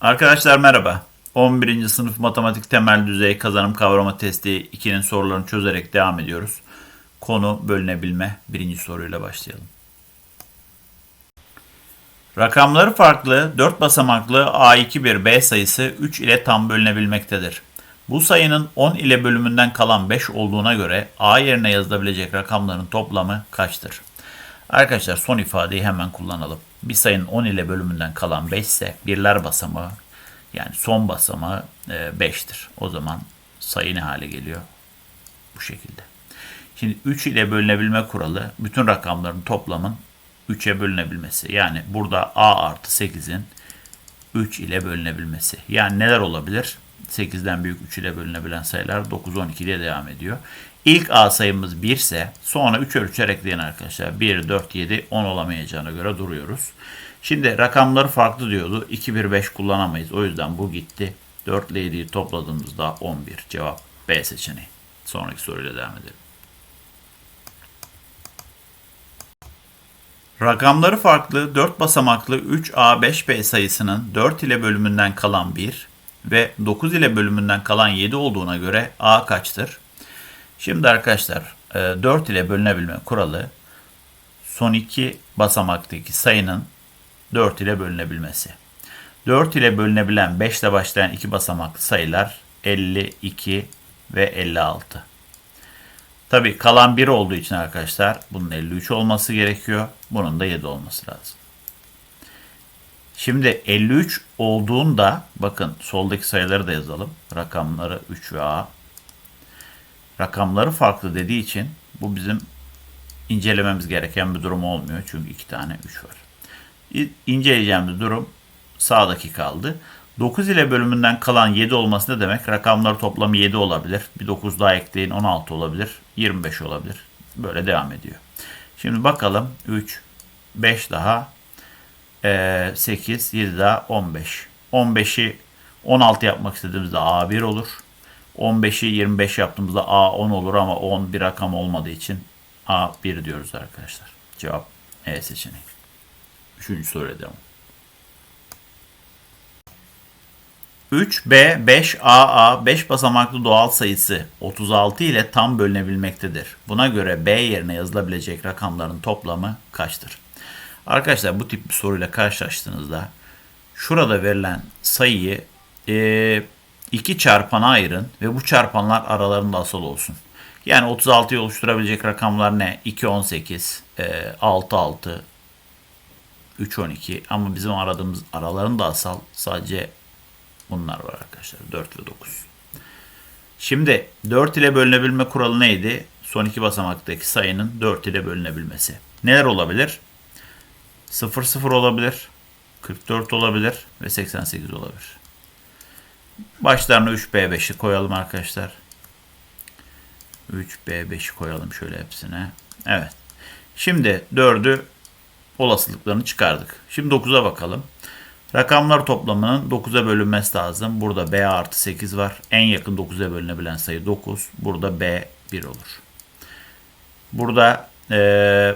Arkadaşlar merhaba. 11. sınıf matematik temel düzey kazanım kavrama testi 2'nin sorularını çözerek devam ediyoruz. Konu bölünebilme. Birinci soruyla başlayalım. Rakamları farklı 4 basamaklı A2 bir B sayısı 3 ile tam bölünebilmektedir. Bu sayının 10 ile bölümünden kalan 5 olduğuna göre A yerine yazılabilecek rakamların toplamı kaçtır? Arkadaşlar son ifadeyi hemen kullanalım. Bir sayının 10 ile bölümünden kalan 5 ise birler basamağı yani son basamağı 5'tir. O zaman sayı ne hale geliyor? Bu şekilde. Şimdi 3 ile bölünebilme kuralı bütün rakamların toplamın 3'e bölünebilmesi. Yani burada A artı 8'in 3 ile bölünebilmesi. Yani neler olabilir? 8'den büyük 3 ile bölünebilen sayılar 9, 12 diye devam ediyor. İlk A sayımız 1 ise sonra 3 ölçer ekleyen arkadaşlar 1, 4, 7, 10 olamayacağına göre duruyoruz. Şimdi rakamları farklı diyordu. 2, 1, 5 kullanamayız. O yüzden bu gitti. 4 ile 7'yi topladığımızda 11. Cevap B seçeneği. Sonraki soruyla devam edelim. Rakamları farklı 4 basamaklı 3A5B sayısının 4 ile bölümünden kalan 1 ve 9 ile bölümünden kalan 7 olduğuna göre A kaçtır? Şimdi arkadaşlar 4 ile bölünebilme kuralı son iki basamaktaki sayının 4 ile bölünebilmesi. 4 ile bölünebilen 5 ile başlayan iki basamaklı sayılar 52 ve 56. Tabi kalan 1 olduğu için arkadaşlar bunun 53 olması gerekiyor. Bunun da 7 olması lazım. Şimdi 53 olduğunda bakın soldaki sayıları da yazalım. Rakamları 3 ve A. Rakamları farklı dediği için bu bizim incelememiz gereken bir durum olmuyor. Çünkü iki tane 3 var. İnceleyeceğimiz durum sağdaki kaldı. 9 ile bölümünden kalan 7 olması ne demek? Rakamları toplamı 7 olabilir. Bir 9 daha ekleyin 16 olabilir. 25 olabilir. Böyle devam ediyor. Şimdi bakalım 3, 5 daha 8, 7 daha 15. 15'i 16 yapmak istediğimizde A1 olur. 15'i 25 yaptığımızda A10 olur ama 10 bir rakam olmadığı için A1 diyoruz arkadaşlar. Cevap E seçeneği. Üçüncü soruya devam. 3B, 5AA, 5 basamaklı doğal sayısı 36 ile tam bölünebilmektedir. Buna göre B yerine yazılabilecek rakamların toplamı kaçtır? Arkadaşlar bu tip bir soruyla karşılaştığınızda şurada verilen sayıyı e, iki çarpana ayırın ve bu çarpanlar aralarında asal olsun. Yani 36'yı oluşturabilecek rakamlar ne? 2, 18, e, 6, 6, 3, 12 ama bizim aradığımız aralarında asal sadece bunlar var arkadaşlar. 4 ve 9. Şimdi 4 ile bölünebilme kuralı neydi? Son iki basamaktaki sayının 4 ile bölünebilmesi. Neler olabilir? 0, 0 olabilir. 44 olabilir ve 88 olabilir. Başlarına 3B5'i koyalım arkadaşlar. 3B5'i koyalım şöyle hepsine. Evet. Şimdi 4'ü olasılıklarını çıkardık. Şimdi 9'a bakalım. Rakamlar toplamının 9'a bölünmesi lazım. Burada B artı 8 var. En yakın 9'a bölünebilen sayı 9. Burada B 1 olur. Burada e,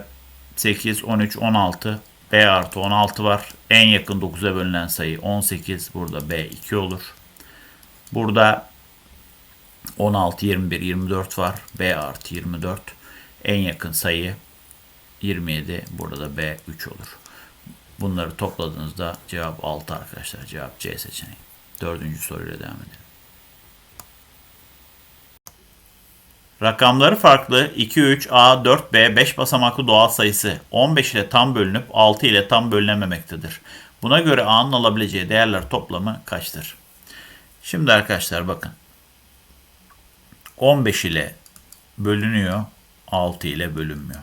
8, 13, 16 B artı 16 var. En yakın 9'a bölünen sayı 18. Burada B 2 olur. Burada 16, 21, 24 var. B artı 24. En yakın sayı 27. Burada da B 3 olur. Bunları topladığınızda cevap 6 arkadaşlar. Cevap C seçeneği. Dördüncü soruyla devam edelim. Rakamları farklı 2, 3, A, 4, B, 5 basamaklı doğal sayısı 15 ile tam bölünüp 6 ile tam bölünememektedir. Buna göre A'nın alabileceği değerler toplamı kaçtır? Şimdi arkadaşlar bakın. 15 ile bölünüyor, 6 ile bölünmüyor.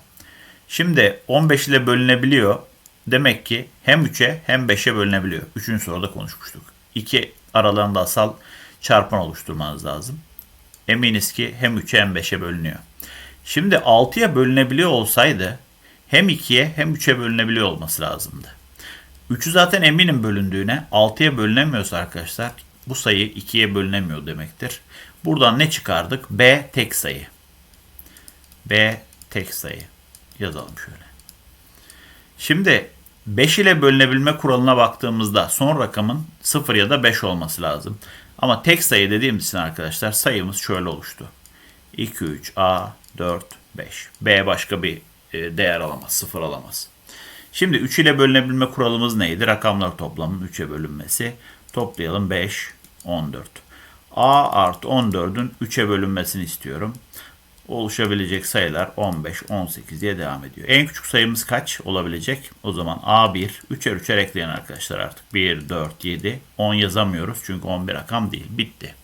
Şimdi 15 ile bölünebiliyor. Demek ki hem 3'e hem 5'e bölünebiliyor. Üçüncü soruda konuşmuştuk. İki aralarında asal çarpan oluşturmanız lazım. Eminiz ki hem 3'e hem 5'e bölünüyor. Şimdi 6'ya bölünebiliyor olsaydı hem 2'ye hem 3'e bölünebiliyor olması lazımdı. 3'ü zaten eminim bölündüğüne 6'ya bölünemiyorsa arkadaşlar bu sayı 2'ye bölünemiyor demektir. Buradan ne çıkardık? B tek sayı. B tek sayı. Yazalım şöyle. Şimdi 5 ile bölünebilme kuralına baktığımızda son rakamın 0 ya da 5 olması lazım. Ama tek sayı dediğimiz için arkadaşlar sayımız şöyle oluştu. 2, 3, A, 4, 5. B başka bir e, değer alamaz, 0 alamaz. Şimdi 3 ile bölünebilme kuralımız neydi? Rakamlar toplamının 3'e bölünmesi. Toplayalım 5, 14. A artı 14'ün 3'e bölünmesini istiyorum. Oluşabilecek sayılar 15, 18 diye devam ediyor. En küçük sayımız kaç olabilecek? O zaman A1, 3'er 3'er ekleyen arkadaşlar artık. 1, 4, 7, 10 yazamıyoruz çünkü 11 rakam değil. Bitti.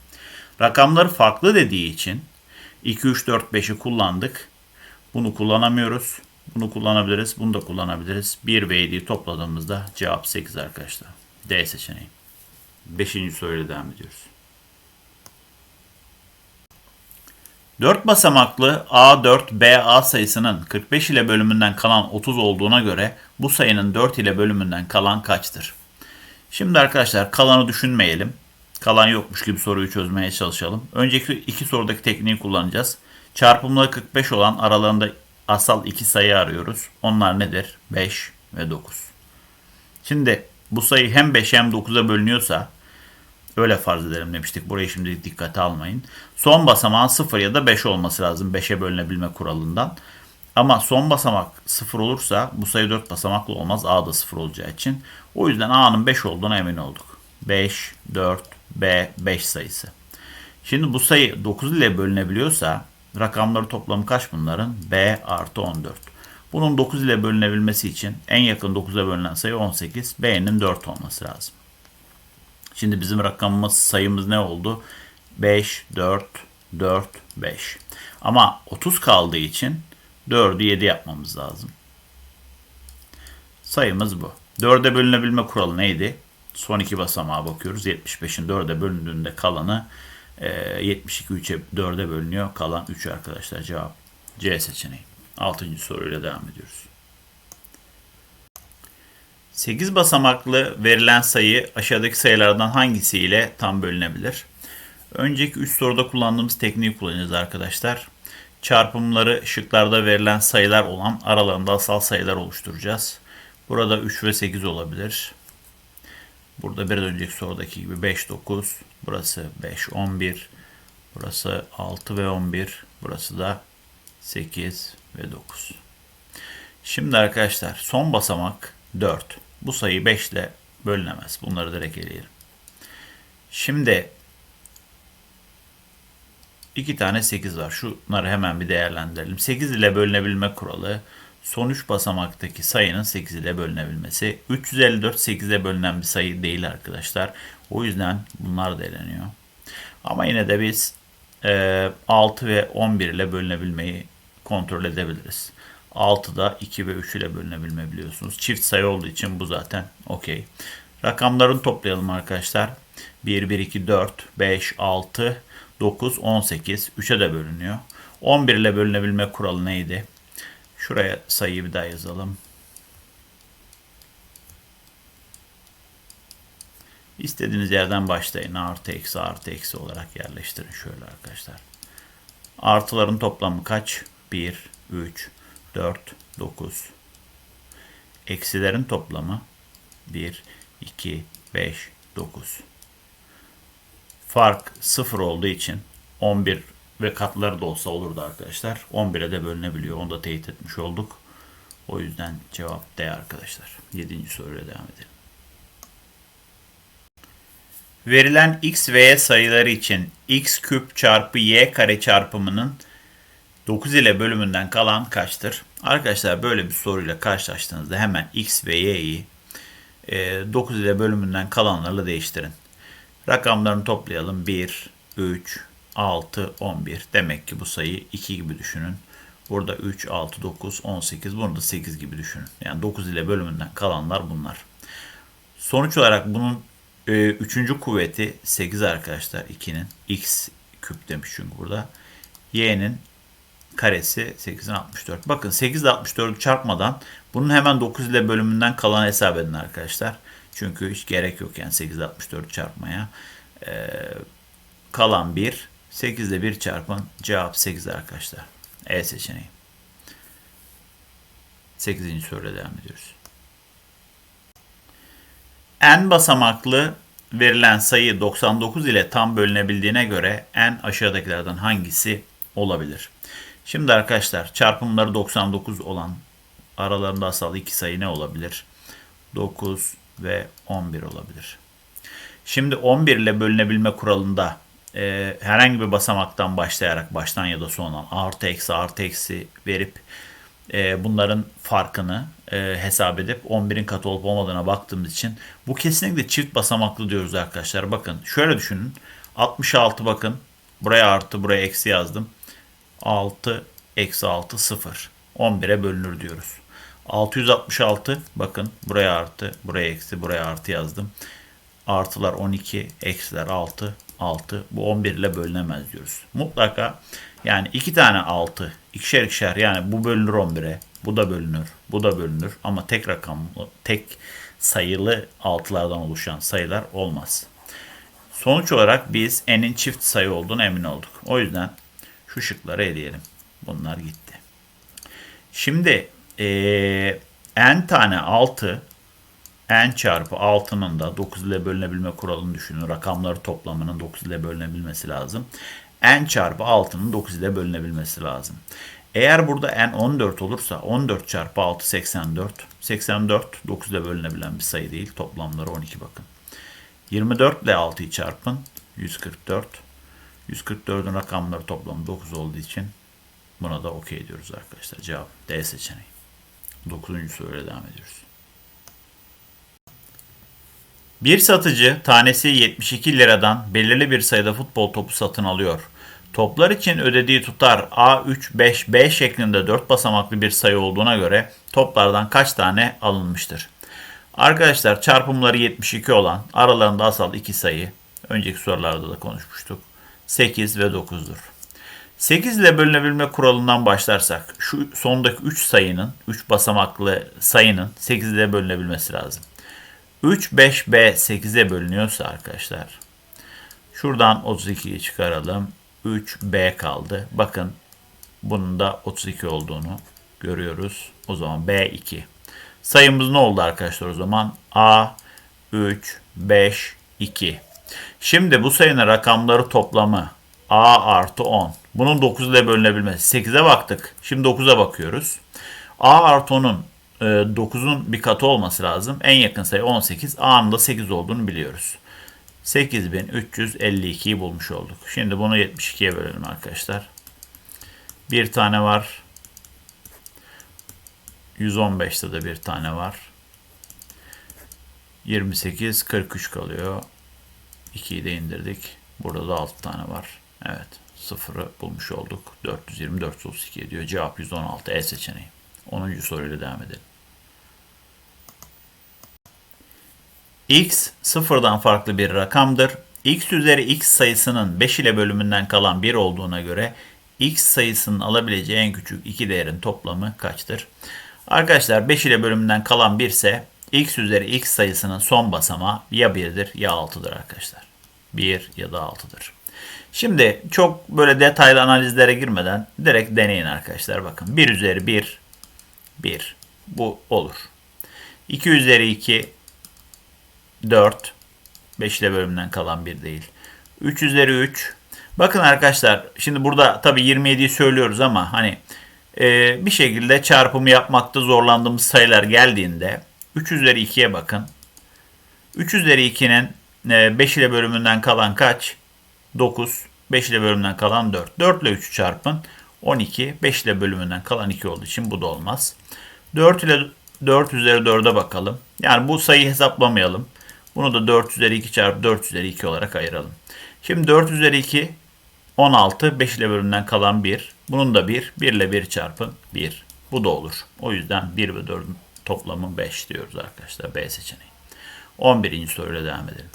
Rakamları farklı dediği için 2, 3, 4, 5'i kullandık. Bunu kullanamıyoruz. Bunu kullanabiliriz. Bunu da kullanabiliriz. 1 ve 7'yi topladığımızda cevap 8 arkadaşlar. D seçeneği. 5. soruyla devam ediyoruz. 4 basamaklı A4BA sayısının 45 ile bölümünden kalan 30 olduğuna göre bu sayının 4 ile bölümünden kalan kaçtır? Şimdi arkadaşlar kalanı düşünmeyelim. Kalan yokmuş gibi soruyu çözmeye çalışalım. Önceki iki sorudaki tekniği kullanacağız. Çarpımları 45 olan aralarında asal iki sayı arıyoruz. Onlar nedir? 5 ve 9. Şimdi bu sayı hem 5 hem 9'a bölünüyorsa öyle farz edelim demiştik. Burayı şimdi dikkate almayın. Son basamağın 0 ya da 5 olması lazım 5'e bölünebilme kuralından. Ama son basamak 0 olursa bu sayı 4 basamaklı olmaz. A da 0 olacağı için. O yüzden A'nın 5 olduğuna emin olduk. 5, 4, B, 5 sayısı. Şimdi bu sayı 9 ile bölünebiliyorsa rakamları toplamı kaç bunların? B artı 14. Bunun 9 ile bölünebilmesi için en yakın 9'a bölünen sayı 18. B'nin 4 olması lazım. Şimdi bizim rakamımız sayımız ne oldu? 5, 4, 4, 5. Ama 30 kaldığı için 4'ü 7 yapmamız lazım. Sayımız bu. 4'e bölünebilme kuralı neydi? Son iki basamağa bakıyoruz. 75'in 4'e bölündüğünde kalanı 72 3'e 4'e bölünüyor. Kalan 3 arkadaşlar cevap C seçeneği. 6. soruyla devam ediyoruz. 8 basamaklı verilen sayı aşağıdaki sayılardan hangisiyle tam bölünebilir? Önceki 3 soruda kullandığımız tekniği kullanacağız arkadaşlar. Çarpımları şıklarda verilen sayılar olan aralarında asal sayılar oluşturacağız. Burada 3 ve 8 olabilir. Burada bir önceki sorudaki gibi 5, 9. Burası 5, 11. Burası 6 ve 11. Burası da 8 ve 9. Şimdi arkadaşlar son basamak 4. Bu sayı 5 ile bölünemez. Bunları direkt eleyelim. Şimdi iki tane 8 var. Şunları hemen bir değerlendirelim. 8 ile bölünebilme kuralı son 3 basamaktaki sayının 8 ile bölünebilmesi. 354 8'e bölünen bir sayı değil arkadaşlar. O yüzden bunlar da eleniyor. Ama yine de biz e, 6 ve 11 ile bölünebilmeyi kontrol edebiliriz. 6'da 2 ve 3 ile bölünebilme biliyorsunuz. Çift sayı olduğu için bu zaten okey. Rakamlarını toplayalım arkadaşlar. 1, 1, 2, 4, 5, 6, 9, 18. 3'e de bölünüyor. 11 ile bölünebilme kuralı neydi? Şuraya sayıyı bir daha yazalım. İstediğiniz yerden başlayın. Artı eksi artı eksi olarak yerleştirin şöyle arkadaşlar. Artıların toplamı kaç? 1, 3, 4, 9. Eksilerin toplamı 1, 2, 5, 9. Fark 0 olduğu için 11 ve katları da olsa olurdu arkadaşlar. 11'e de bölünebiliyor. Onu da teyit etmiş olduk. O yüzden cevap D arkadaşlar. 7. soruyla devam edelim. Verilen x ve y sayıları için x küp çarpı y kare çarpımının 9 ile bölümünden kalan kaçtır? Arkadaşlar böyle bir soruyla karşılaştığınızda hemen x ve y'yi 9 ile bölümünden kalanlarla değiştirin. Rakamlarını toplayalım. 1, 3, 6, 11. Demek ki bu sayıyı 2 gibi düşünün. Burada 3, 6, 9, 18. Bunu da 8 gibi düşünün. Yani 9 ile bölümünden kalanlar bunlar. Sonuç olarak bunun e, üçüncü kuvveti 8 arkadaşlar 2'nin. X küp demiş çünkü burada. Y'nin karesi 8'in 64. Bakın 8 ile 64'ü çarpmadan bunun hemen 9 ile bölümünden kalan hesap edin arkadaşlar. Çünkü hiç gerek yok yani 8 ile 64'ü çarpmaya. Ee, kalan 1. 8 ile 1 çarpın. Cevap 8 arkadaşlar. E seçeneği. 8. soruyla devam ediyoruz. n basamaklı verilen sayı 99 ile tam bölünebildiğine göre n aşağıdakilerden hangisi olabilir? Şimdi arkadaşlar çarpımları 99 olan aralarında asal iki sayı ne olabilir? 9 ve 11 olabilir. Şimdi 11 ile bölünebilme kuralında e, herhangi bir basamaktan başlayarak baştan ya da sondan artı eksi artı eksi verip e, bunların farkını e, hesap edip 11'in katı olup olmadığına baktığımız için bu kesinlikle çift basamaklı diyoruz arkadaşlar. Bakın şöyle düşünün. 66 bakın. Buraya artı buraya eksi yazdım. 6 eksi 6 0. 11'e bölünür diyoruz. 666 bakın buraya artı buraya eksi buraya artı yazdım. Artılar 12 eksiler 6 6 bu 11 ile bölünemez diyoruz. Mutlaka yani iki tane 6 ikişer ikişer yani bu bölünür 11'e bu da bölünür bu da bölünür ama tek rakamlı tek sayılı altılardan oluşan sayılar olmaz. Sonuç olarak biz n'in çift sayı olduğunu emin olduk. O yüzden şu şıkları eleyelim. Bunlar gitti. Şimdi ee, n tane 6 n çarpı 6'nın da 9 ile bölünebilme kuralını düşünün. Rakamları toplamının 9 ile bölünebilmesi lazım. n çarpı 6'nın 9 ile bölünebilmesi lazım. Eğer burada n 14 olursa 14 çarpı 6 84. 84 9 ile bölünebilen bir sayı değil. Toplamları 12 bakın. 24 ile 6'yı çarpın. 144. 144'ün rakamları toplamı 9 olduğu için buna da okey diyoruz arkadaşlar. Cevap D seçeneği. 9. soruyla devam ediyoruz. Bir satıcı tanesi 72 liradan belirli bir sayıda futbol topu satın alıyor. Toplar için ödediği tutar A3, 5, B şeklinde 4 basamaklı bir sayı olduğuna göre toplardan kaç tane alınmıştır? Arkadaşlar çarpımları 72 olan aralarında asal iki sayı önceki sorularda da konuşmuştuk. 8 ve 9'dur. 8 ile bölünebilme kuralından başlarsak şu sondaki 3 sayının 3 basamaklı sayının 8 ile bölünebilmesi lazım. 3, 5, B 8'e bölünüyorsa arkadaşlar şuradan 32'yi çıkaralım. 3, B kaldı. Bakın bunun da 32 olduğunu görüyoruz. O zaman B 2. Sayımız ne oldu arkadaşlar o zaman? A 3, 5, 2. Şimdi bu sayının rakamları toplamı A artı 10. Bunun 9 ile bölünebilmesi. 8'e baktık. Şimdi 9'a bakıyoruz. A artı 10'un 9'un bir katı olması lazım. En yakın sayı 18. A'nın da 8 olduğunu biliyoruz. 8352'yi bulmuş olduk. Şimdi bunu 72'ye bölelim arkadaşlar. Bir tane var. 115'te de bir tane var. 28, 43 kalıyor. 2'yi de indirdik. Burada da 6 tane var. Evet. Sıfırı bulmuş olduk. 420, 432 ediyor. Cevap 116. E seçeneği. 10. soruyla devam edelim. x sıfırdan farklı bir rakamdır. x üzeri x sayısının 5 ile bölümünden kalan 1 olduğuna göre x sayısının alabileceği en küçük iki değerin toplamı kaçtır? Arkadaşlar 5 ile bölümünden kalan 1 ise x üzeri x sayısının son basamağı ya 1'dir ya 6'dır arkadaşlar. 1 ya da 6'dır. Şimdi çok böyle detaylı analizlere girmeden direkt deneyin arkadaşlar. Bakın 1 üzeri 1 1 bu olur. 2 üzeri 2 4 5 ile bölümünden kalan 1 değil. 3 üzeri 3 Bakın arkadaşlar şimdi burada tabi 27'yi söylüyoruz ama hani e, bir şekilde çarpımı yapmakta zorlandığımız sayılar geldiğinde 3 üzeri 2'ye bakın. 3 üzeri 2'nin e, 5 ile bölümünden kalan kaç? 9. 5 ile bölümünden kalan 4. 4 ile 3'ü çarpın. 12. 5 ile bölümünden kalan 2 olduğu için bu da olmaz. 4 ile 4 üzeri 4'e bakalım. Yani bu sayıyı hesaplamayalım. Bunu da 4 üzeri 2 çarpı 4 üzeri 2 olarak ayıralım. Şimdi 4 üzeri 2 16. 5 ile bölümünden kalan 1. Bunun da 1. 1 ile 1 çarpın 1. Bu da olur. O yüzden 1 ve 4'ün toplamı 5 diyoruz arkadaşlar. B seçeneği. 11. soruyla devam edelim.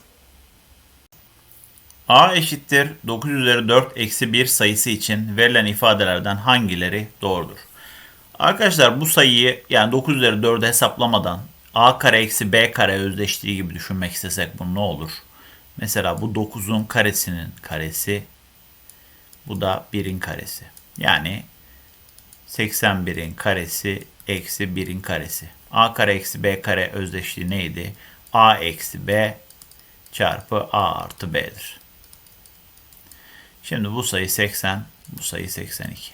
A eşittir 9 üzeri 4 eksi 1 sayısı için verilen ifadelerden hangileri doğrudur? Arkadaşlar bu sayıyı yani 9 üzeri 4'ü hesaplamadan A kare eksi B kare özdeşliği gibi düşünmek istesek bu ne olur? Mesela bu 9'un karesinin karesi bu da 1'in karesi. Yani 81'in karesi eksi 1'in karesi. A kare eksi B kare özdeşliği neydi? A eksi B çarpı A artı B'dir. Şimdi bu sayı 80, bu sayı 82.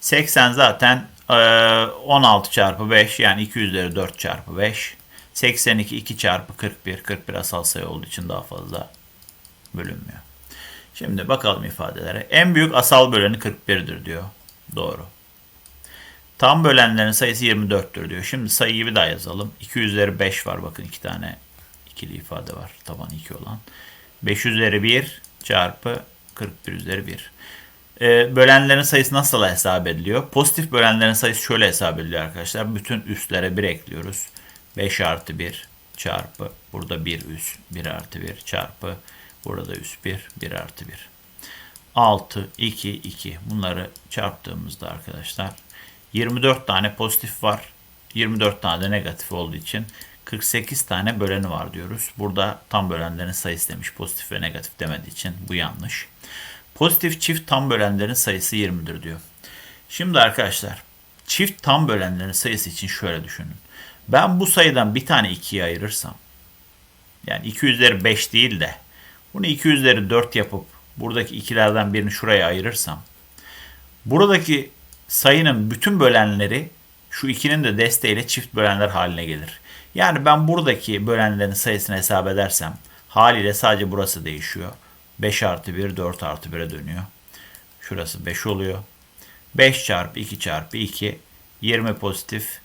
80 zaten e, 16 çarpı 5 yani 2 üzeri 4 çarpı 5. 82 2 çarpı 41. 41 asal sayı olduğu için daha fazla bölünmüyor. Şimdi bakalım ifadelere. En büyük asal böleni 41'dir diyor. Doğru. Tam bölenlerin sayısı 24'tür diyor. Şimdi sayıyı bir daha yazalım. 2 üzeri 5 var. Bakın iki tane ikili ifade var. Taban 2 olan. 5 üzeri 1 çarpı 41 üzeri 1. Ee, bölenlerin sayısı nasıl hesap ediliyor? Pozitif bölenlerin sayısı şöyle hesap ediliyor arkadaşlar. Bütün üstlere 1 ekliyoruz. 5 artı 1 çarpı burada 1 üst 1 artı 1 çarpı burada üst 1 1 artı 1. 6, 2, 2 bunları çarptığımızda arkadaşlar 24 tane pozitif var. 24 tane de negatif olduğu için 48 tane böleni var diyoruz. Burada tam bölenlerin sayısı demiş. Pozitif ve negatif demediği için bu yanlış. Pozitif çift tam bölenlerin sayısı 20'dir diyor. Şimdi arkadaşlar çift tam bölenlerin sayısı için şöyle düşünün. Ben bu sayıdan bir tane 2'ye ayırırsam yani 2 üzeri 5 değil de bunu 2 üzeri 4 yapıp buradaki ikilerden birini şuraya ayırırsam buradaki sayının bütün bölenleri şu ikinin de desteğiyle çift bölenler haline gelir. Yani ben buradaki bölenlerin sayısını hesap edersem haliyle sadece burası değişiyor. 5 artı 1 4 artı 1'e dönüyor. Şurası 5 oluyor. 5 çarpı 2 çarpı 2 20 pozitif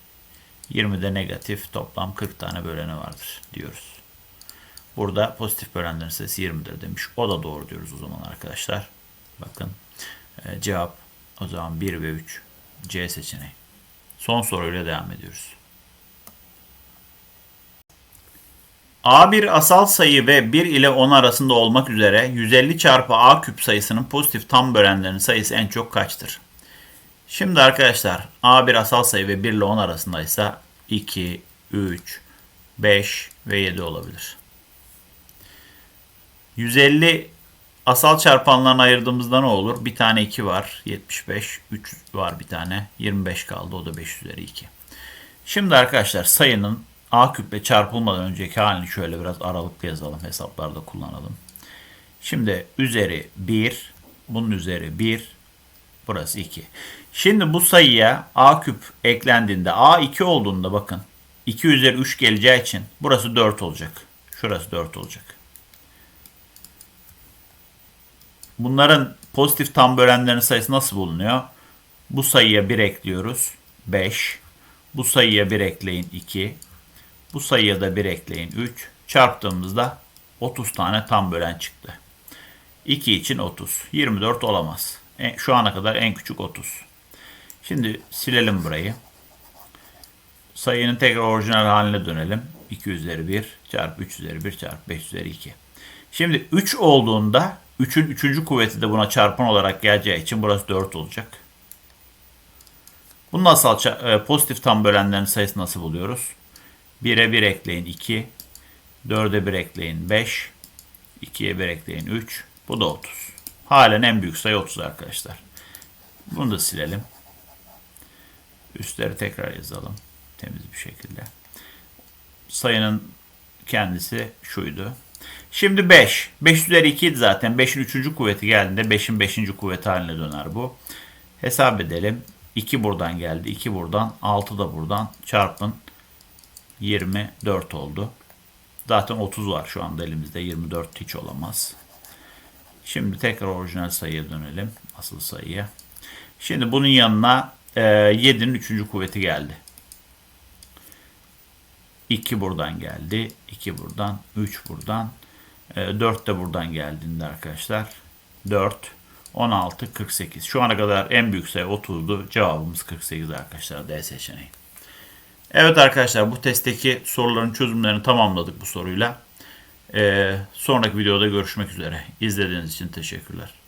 20 de negatif toplam 40 tane böleni vardır diyoruz. Burada pozitif bölenlerin sayısı 20'dir demiş. O da doğru diyoruz o zaman arkadaşlar. Bakın e, cevap o zaman 1 ve 3 C seçeneği. Son soruyla devam ediyoruz. A bir asal sayı ve 1 ile 10 arasında olmak üzere 150 çarpı A küp sayısının pozitif tam bölenlerinin sayısı en çok kaçtır? Şimdi arkadaşlar A bir asal sayı ve 1 ile 10 arasındaysa 2, 3, 5 ve 7 olabilir. 150 asal çarpanlarını ayırdığımızda ne olur? Bir tane 2 var. 75. 3 var bir tane. 25 kaldı. O da 5 üzeri 2. Şimdi arkadaşlar sayının A küple çarpılmadan önceki halini şöyle biraz aralıklı yazalım. Hesaplarda kullanalım. Şimdi üzeri 1. Bunun üzeri 1. Burası 2. Şimdi bu sayıya A küp eklendiğinde A 2 olduğunda bakın 2 üzeri 3 geleceği için burası 4 olacak. Şurası 4 olacak. Bunların pozitif tam bölenlerin sayısı nasıl bulunuyor? Bu sayıya 1 ekliyoruz. 5. Bu sayıya 1 ekleyin 2. Bu sayıya da 1 ekleyin 3. Çarptığımızda 30 tane tam bölen çıktı. 2 için 30. 24 olamaz. E, şu ana kadar en küçük 30. Şimdi silelim burayı. Sayının tekrar orijinal haline dönelim. 2 üzeri 1 çarpı 3 üzeri 1 çarpı 5 üzeri 2. Şimdi 3 olduğunda 3'ün 3. kuvveti de buna çarpan olarak geleceği için burası 4 olacak. Bunun asal e, pozitif tam bölenlerin sayısını nasıl buluyoruz? 1'e 1 ekleyin 2, 4'e 1 ekleyin 5, 2'ye 1 ekleyin 3, bu da 30. Halen en büyük sayı 30 arkadaşlar. Bunu da silelim. Üstleri tekrar yazalım. Temiz bir şekilde. Sayının kendisi şuydu. Şimdi 5. 5 üzeri 2 idi zaten. 5'in 3. kuvveti geldiğinde 5'in 5. kuvveti haline döner bu. Hesap edelim. 2 buradan geldi. 2 buradan. 6 da buradan. Çarpın. 24 oldu. Zaten 30 var şu anda elimizde. 24 hiç olamaz. Şimdi tekrar orijinal sayıya dönelim. Asıl sayıya. Şimdi bunun yanına e, 7'nin 3. kuvveti geldi. 2 buradan geldi. 2 buradan. 3 buradan. 4 de buradan geldiğinde arkadaşlar 4, 16, 48. Şu ana kadar en büyük sayı 30'du. Cevabımız 48 arkadaşlar D seçeneği. Evet arkadaşlar bu testteki soruların çözümlerini tamamladık bu soruyla. Ee, sonraki videoda görüşmek üzere. İzlediğiniz için teşekkürler.